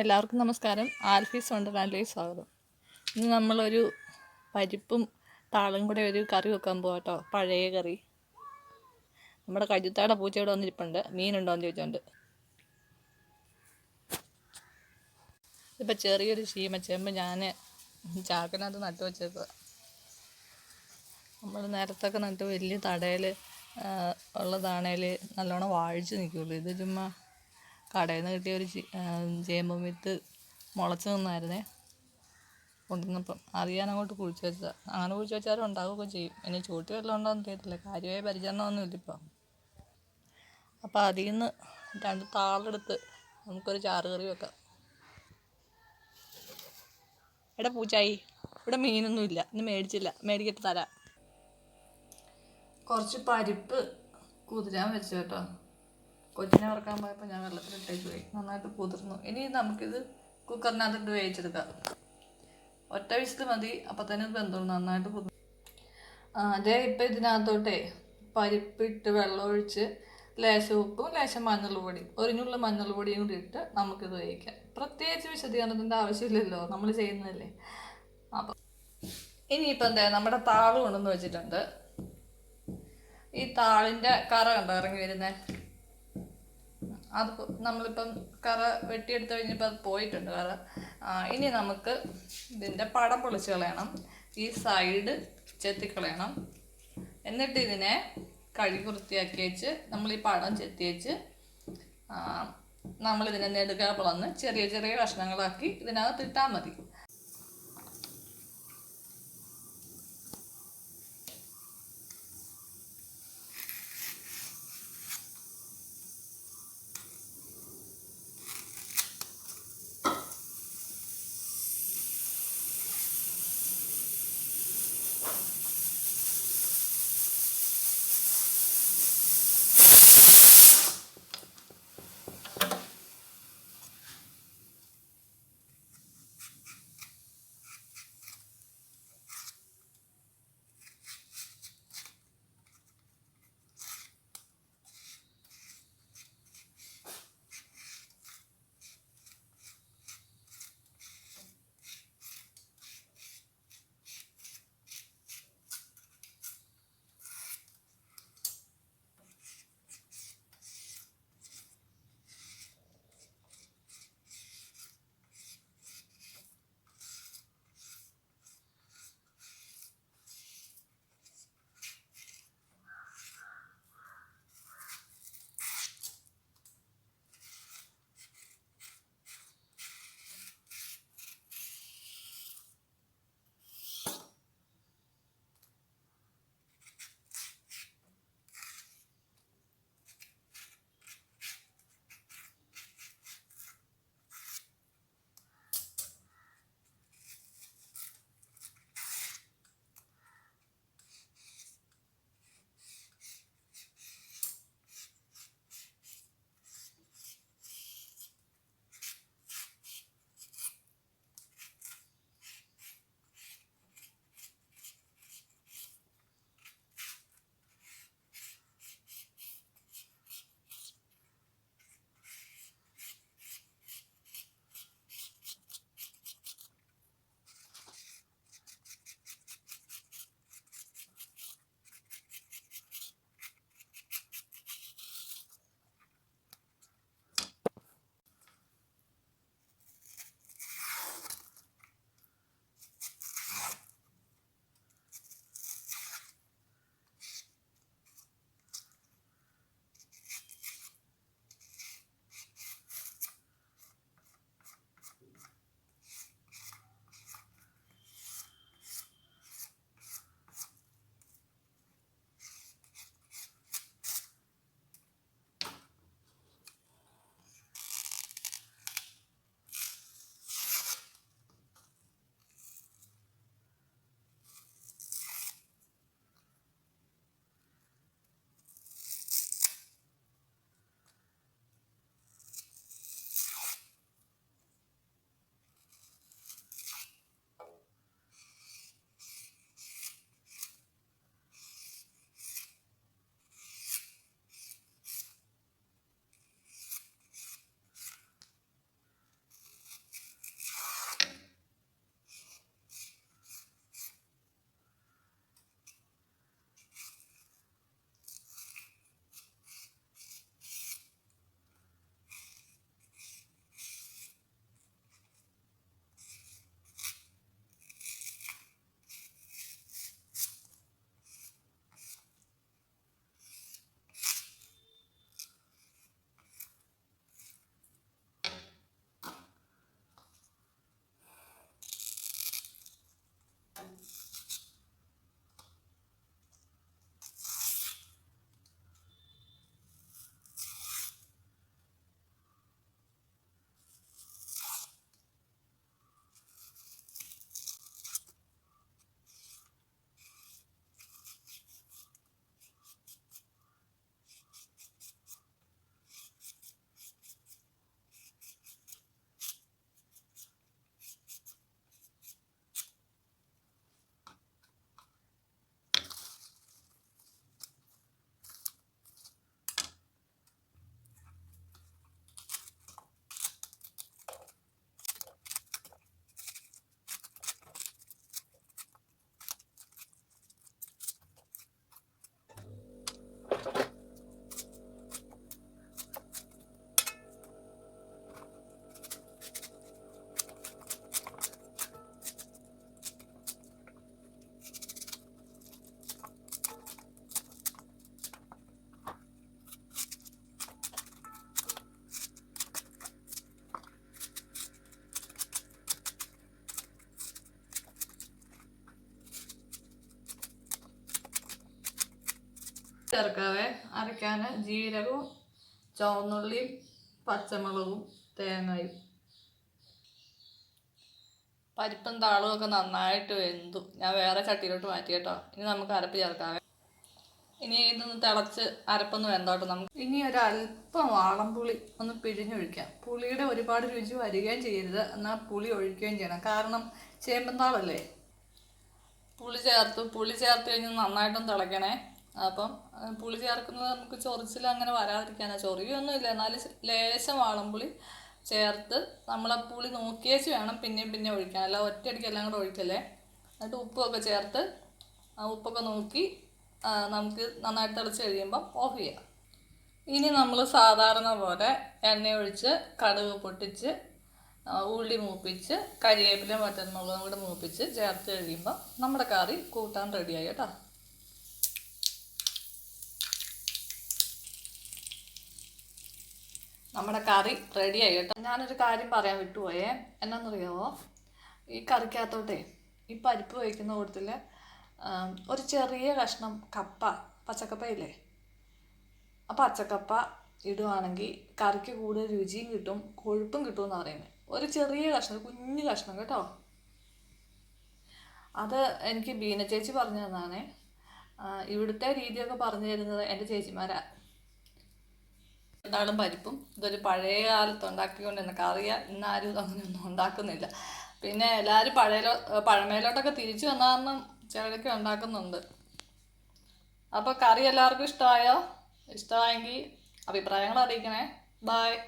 എല്ലാവർക്കും നമസ്കാരം. ആൽഫീസ് വണ്ടർലാൻഡിലേക്ക് സ്വാഗതം. ഇന്ന് നമ്മളൊരു പരിപ്പും താളും കൂടെ ഒരു കറി വെക്കാൻ പോകാം കേട്ടോ പഴയ കറി. നമ്മുടെ കഴുത്താടെ പൂച്ചയോടെ വന്നിരിപ്പുണ്ട്. മീനുണ്ടോയെന്ന് ചോദിച്ചോണ്ട്. ഇപ്പം ചെറിയൊരു ചീമച്ചേമ്പ് ഞാൻ ചാക്കിനകത്ത് നട്ടു വെച്ചേക്കുക നമ്മൾ നേരത്തൊക്കെ നട്ട് വലിയ തടയിൽ ഉള്ളതാണേൽ നല്ലോണം വാഴിച്ച് നിൽക്കുള്ളൂ ഇത് ചുമ്മാ കടയിൽ നിന്ന് കിട്ടിയ ഒരു ചേമ്പും വിത്ത് മുളച്ച് നിന്നായിരുന്നേ. കൊണ്ടുവന്നപ്പം. അറിയാൻ അങ്ങോട്ട് കുഴിച്ച് വെച്ചതാണ് അങ്ങനെ കുഴിച്ച് വെച്ചാലും ഉണ്ടാവുകയൊക്കെ ചെയ്യും. ഇനി ചൂട്ടി വല്ലതും ഉണ്ടോ എന്ന് അറിയത്തില്ല. കാര്യമായ പരിചരണം ഒന്നുമില്ല ഇപ്പം. അപ്പം അതിൽ നിന്ന് രണ്ട് താളെടുത്ത് നമുക്കൊരു ചാറ് കറി വെക്കാം. എടാ പൂച്ചായി ഇവിടെ മീനൊന്നും ഇല്ല. ഇന്ന് മേടിച്ചില്ല. മേടിക്കിട്ട് തരാം. കുറച്ച് പരിപ്പ് കുതിരാൻ വെച്ചു കേട്ടോ. കൊച്ചിനെ വറക്കാൻ പോയപ്പോൾ ഞാൻ വെള്ളത്തിലിട്ടേക്ക് പോയി. നന്നായിട്ട് കുതിർന്നു. ഇനി നമുക്കിത് കുക്കറിനകത്തിട്ട് വേവിച്ചെടുക്കാം. ഒറ്റ വിസിൽ മതി. അപ്പം തന്നെ ഇത് വെന്തോളൂ. നന്നായിട്ട് കുതിർ ആ അതേ ഇപ്പം ഇതിനകത്തോട്ടേ പരിപ്പിട്ട് വെള്ളം ഒഴിച്ച് ലേശം ഉപ്പും ലേശം മഞ്ഞൾ പൊടി. ഒരിഞ്ഞുള്ള മഞ്ഞൾ പൊടിയും കൂടി ഇട്ട് നമുക്കിത് വേവിക്കാം. പ്രത്യേകിച്ച് വിശദീകരണത്തിന്റെ ആവശ്യമില്ലല്ലോ. നമ്മൾ ചെയ്യുന്നതല്ലേ. അപ്പം ഇനിയിപ്പോൾ എന്താ നമ്മുടെ താൾ കൊണ്ടെന്ന് വെച്ചിട്ടുണ്ട്. ഈ താളിന്റെ കറ കണ്ടോ? ഇറങ്ങി വരുന്നത് അത് നമ്മളിപ്പം കറ വെട്ടിയെടുത്ത് കഴിഞ്ഞപ്പോൾ അത് പോയിട്ടുണ്ട് കറ. ഇനി നമുക്ക് ഇതിന്റെ പടം പൊളിച്ച് കളയണം. ഈ സൈഡ് ചെത്തിക്കളയണം എന്നിട്ട് ഇതിനെ കഴുകി വൃത്തിയാക്കി വെച്ച് നമ്മൾ ഈ പടം ചെത്തി വെച്ച് നമ്മളിതിനെ നെടുക പിളന്ന് ചെറിയ ചെറിയ കഷ്ണങ്ങളാക്കി ഇതിനകത്ത് ഇട്ടാൽ മതി. ചേർക്കാവേ അരയ്ക്കാൻ ജീരകവും ചുവന്നുള്ളിയും പച്ചമുളകും തേങ്ങയും. പരിപ്പും താളും ഒക്കെ നന്നായിട്ട് വെന്തു. ഞാൻ വേറെ ചട്ടിയിലോട്ട് മാറ്റി കേട്ടോ. ഇനി നമുക്ക് അരപ്പ് ചേർക്കാവേ. ഇനി ഇതൊന്ന് തിളച്ച് അരപ്പൊന്ന് വെന്തോട്ടെ നമുക്ക്. ഇനി ഒരു ഒരല്പം വാളംപുളി ഒന്ന് പിഴിഞ്ഞൊഴിക്കാം പുളിയുടെ ഒരുപാട് രുചി വരികയും ചെയ്യരുത്. എന്നാൽ പുളി ഒഴിക്കുകയും ചെയ്യണം. കാരണം ചേമ്പന്താളല്ലേ പുളി ചേർത്ത്. പുളി ചേർത്ത് കഴിഞ്ഞ് നന്നായിട്ടൊന്ന് തിളയ്ക്കണേ അപ്പം പുളി ചേർക്കുന്നത് നമുക്ക് ചൊറിച്ചിൽ അങ്ങനെ വരാതിരിക്കാനാ. ചൊറിയൊന്നുമില്ല. എന്നാലും ലേശം വാളംപുളി ചേർത്ത് നമ്മളെ പുളി നോക്കിയേച്ച് വേണം പിന്നെയും പിന്നെ ഒഴിക്കാൻ. അല്ല ഒറ്റയടിക്ക് എല്ലാം കൂടെ ഒഴിക്കല്ലേ? എന്നിട്ട് ഉപ്പൊക്കെ ചേർത്ത് ആ ഉപ്പൊക്കെ നോക്കി നമുക്ക് നന്നായിട്ട് തിളച്ച് കഴിയുമ്പം ഓഫ് ചെയ്യാം. ഇനി നമ്മൾ സാധാരണ പോലെ എണ്ണ ഒഴിച്ച് കടുക് പൊട്ടിച്ച് ഉള്ളി മൂപ്പിച്ച് കരിവേപ്പില മറ്റന്മുളകും കൂടെ മൂപ്പിച്ച് ചേർത്ത് കഴിയുമ്പോൾ നമ്മുടെ കറി കൂട്ടാൻ റെഡിയായി കേട്ടോ. നമ്മുടെ കറി റെഡിയായി കേട്ടോ. ഞാനൊരു കാര്യം പറയാൻ വിട്ടുപോയേ. എന്നാന്നറിയാമോ ഈ കറിക്കകത്തോട്ടെ ഈ പരിപ്പ് വയ്ക്കുന്ന കൂട്ടത്തിൽ ഒരു ചെറിയ കഷ്ണം കപ്പ പച്ചക്കപ്പ പച്ചക്കപ്പയില്ലേ? ആ പച്ചക്കപ്പ ഇടുവാണെങ്കിൽ കറിക്ക് കൂടുതൽ രുചിയും കിട്ടും കൊഴുപ്പും കിട്ടും എന്ന് പറയുന്നത് ഒരു ചെറിയ കഷ്ണം കുഞ്ഞു കഷ്ണം കേട്ടോ. അത് എനിക്ക് ബീന ചേച്ചി പറഞ്ഞു തന്നാണേ. ഇവിടുത്തെ രീതിയൊക്കെ പറഞ്ഞു തരുന്നത് എന്റെ ചേച്ചിമാരാ. എന്താളും പരിപ്പും ഇതൊരു പഴയ കാലത്ത് ഉണ്ടാക്കിക്കൊണ്ടിരുന്ന അറിയാം. ഇന്നാരും ഇതങ്ങനെയൊന്നും ഉണ്ടാക്കുന്നില്ല. പിന്നെ എല്ലാവരും പഴയലോ പഴമയിലോട്ടൊക്കെ തിരിച്ചു വന്ന ചിലരൊക്കെ ഉണ്ടാക്കുന്നുണ്ട്. അപ്പോൾ കറി എല്ലാവർക്കും ഇഷ്ടമായോ? ഇഷ്ടമായെങ്കിൽ അഭിപ്രായങ്ങൾ അറിയിക്കണേ. ബായ്